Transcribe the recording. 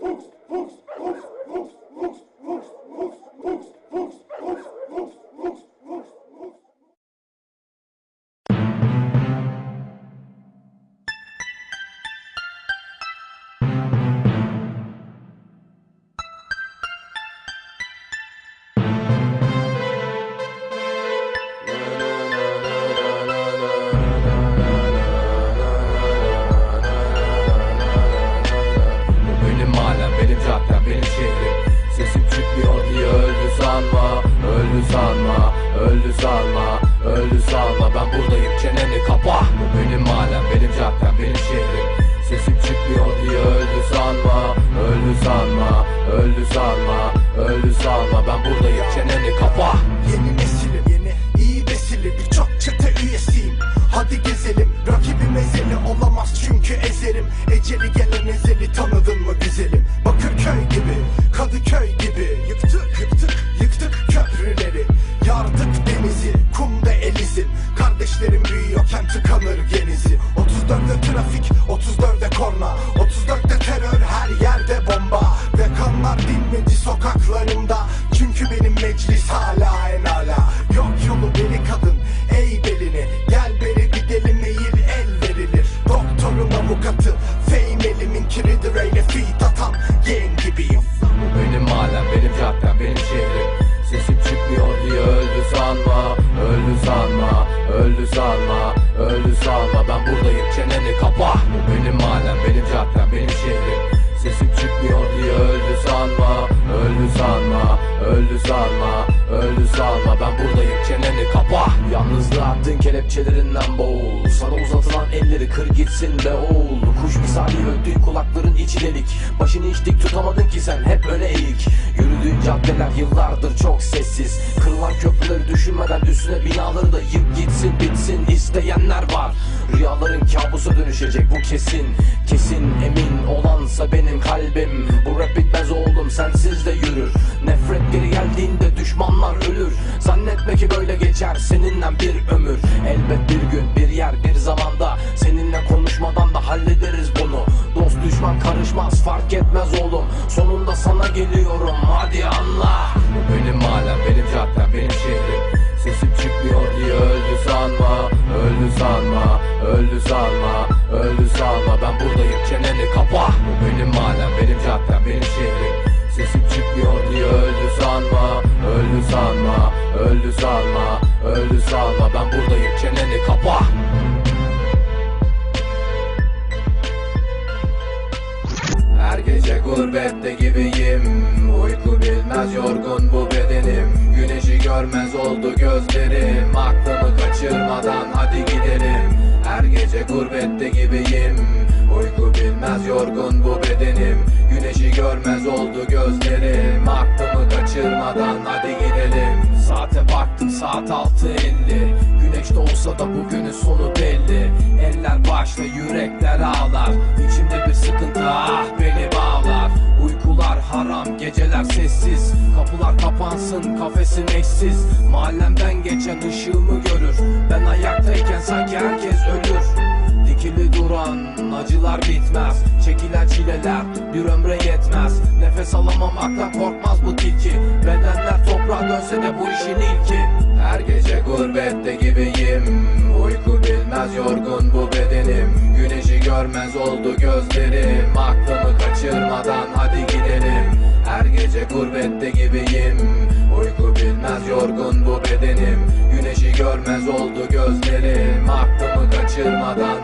Bu öldü sanma Öldü sanma ben buradayım çeneni kapa. Bu benim mahallem, benim caddem, benim şehrim. Sesim çıkmıyor diye öldü sanma Öldü sanma, öldü sanma Öldü sanma ben buradayım çeneni kapa. Yeni Kardeşlerim büyüyorken tıkanır genizi 34'te trafik 34'te korna. 34'te terör her yerde bomba. Ve kanlar dinmedi sokaklarımda öldü sanma Öldü sanma ben buradayım çeneni kapa. Yalnızlığa attığın kelepçelerinden boğul. Sana uzatılan elleri kır gitsin be oğul. Kuş misali öldüğün kulakların içi delik. Başını hiç dik tutamadın ki sen hep öne eğik. Yürüdüğün caddeler yıllardır çok sessiz. Kırılan köprüleri düşünmeden üstüne binaları da yık gitsin bitsin. İsteyenler var Rüyaların kabusa dönüşecek bu kesin Kesin. Emin olansa benim kalbim. Bu rap bitmez oğlum sensiz de yürür. Nefret geri geldiğinde düşmanlar ölür. Zannetme ki böyle geçer seninle bir ömür. Elbet bir gün bir yer bir zamanda Seninle konuşmadan da hallederiz bunu. Dost düşman karışmaz fark etmez oğlum. Sonunda sana geliyorum hadi anla. Benim mahallem, benim caddem, benim şehrim. Sesim çıkmıyor diye öldü sanma Öldü sanma ben buradayım çeneni kapa. Bu benim mahallem, benim caddem, benim şehrim. Sesim çıkmıyor diye öldü sanma Öldü sanma, öldü sanma Öldü sanma ben buradayım çeneni kapa. Her gece gurbette gibiyim. Uyku bilmez yorgun bu bedenim. Güneşi görmez oldu gözlerim Gece gurbette gibiyim. Uyku bilmez yorgun bu bedenim. Güneşi görmez oldu gözlerim. Aklımı kaçırmadan hadi gidelim. Saate baktım saat altı elli. Güneş doğsa da bugünün sonu belli. Eller başta yürekler ağlar. İçimde bir sıkıntı ah beni bağlar. Uykular haram geceler sessiz. Kapılar kapansın kafesin eşsiz. Mahallemden geçen ışığımı görür? Ben ayaktayken sanki herkes bitmez Çekilen çileler bir ömre yetmez. Nefes alamamaktan korkmaz bu tilki. Bedenler toprağa dönse de bu işin ilki. Her gece gurbette gibiyim. Uyku bilmez yorgun bu bedenim. Güneşi görmez oldu gözlerim. Aklımı kaçırmadan hadi gidelim. Her gece gurbette gibiyim. Uyku bilmez yorgun bu bedenim. Güneşi görmez oldu gözlerim. Aklımı kaçırmadan